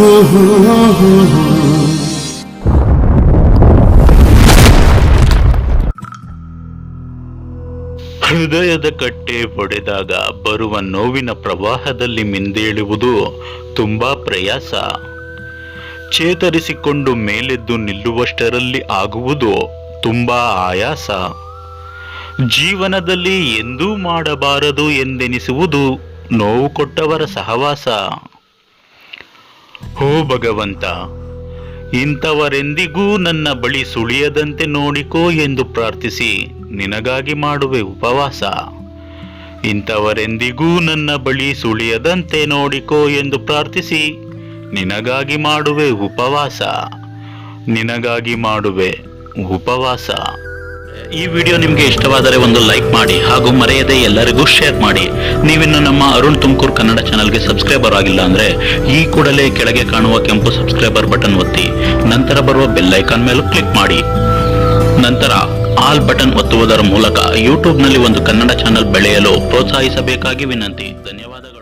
ಹೃದಯದ ಕಟ್ಟೆ ಒಡೆದಾಗ ಬರುವ ನೋವಿನ ಪ್ರವಾಹದಲ್ಲಿ ಮಿಂದೇಳುವುದು ತುಂಬಾ ಪ್ರಯಾಸ. ಚೇತರಿಸಿಕೊಂಡು ಮೇಲೆದ್ದು ನಿಲ್ಲುವಷ್ಟರಲ್ಲಿ ಆಗುವುದು ತುಂಬಾ ಆಯಾಸ. ಜೀವನದಲ್ಲಿ ಎಂದೂ ಮಾಡಬಾರದು ಎಂದೆನಿಸುವುದು ನೋವು ಕೊಟ್ಟವರ ಸಹವಾಸ. ಹೋ ಭಗವಂತ, ಇಂಥವರೆಂದಿಗೂ ನನ್ನ ಬಳಿ ಸುಳಿಯದಂತೆ ನೋಡಿಕೋ ಎಂದು ಪ್ರಾರ್ಥಿಸಿ ನಿನಗಾಗಿ ಮಾಡುವೆ ಉಪವಾಸ. ಇಂಥವರೆಂದಿಗೂ ನನ್ನ ಬಳಿ ಸುಳಿಯದಂತೆ ನೋಡಿಕೋ ಎಂದು ಪ್ರಾರ್ಥಿಸಿ ನಿನಗಾಗಿ ಮಾಡುವೆ ಉಪವಾಸ. ನಿನಗಾಗಿ ಮಾಡುವೆ ಉಪವಾಸ. ಈ ವಿಡಿಯೋ ನಿಮಗೆ ಇಷ್ಟವಾದರೆ ಒಂದು ಲೈಕ್ ಮಾಡಿ ಹಾಗೂ ಮರೆಯದೆ ಎಲ್ಲರಿಗೂ ಶೇರ್ ಮಾಡಿ. ನೀವಿನ್ನು ನಮ್ಮ ಅರುಣ್ ತುಮಕೂರು ಕನ್ನಡ ಚಾನಲ್ಗೆ ಸಬ್ಸ್ಕ್ರೈಬರ್ ಆಗಿಲ್ಲ ಅಂದ್ರೆ ಈ ಕೂಡಲೇ ಕೆಳಗೆ ಕಾಣುವ ಕೆಂಪು ಸಬ್ಸ್ಕ್ರೈಬರ್ ಬಟನ್ ಒತ್ತಿ. ನಂತರ ಬರುವ ಬೆಲ್ ಐಕಾನ್ ಮೇಲೂ ಕ್ಲಿಕ್ ಮಾಡಿ. ನಂತರ ಆಲ್ ಬಟನ್ ಒತ್ತುವುದರ ಮೂಲಕ ಯೂಟ್ಯೂಬ್ನಲ್ಲಿ ಒಂದು ಕನ್ನಡ ಚಾನಲ್ ಬೆಳೆಯಲು ಪ್ರೋತ್ಸಾಹಿಸಬೇಕಾಗಿ ವಿನಂತಿ. ಧನ್ಯವಾದಗಳು.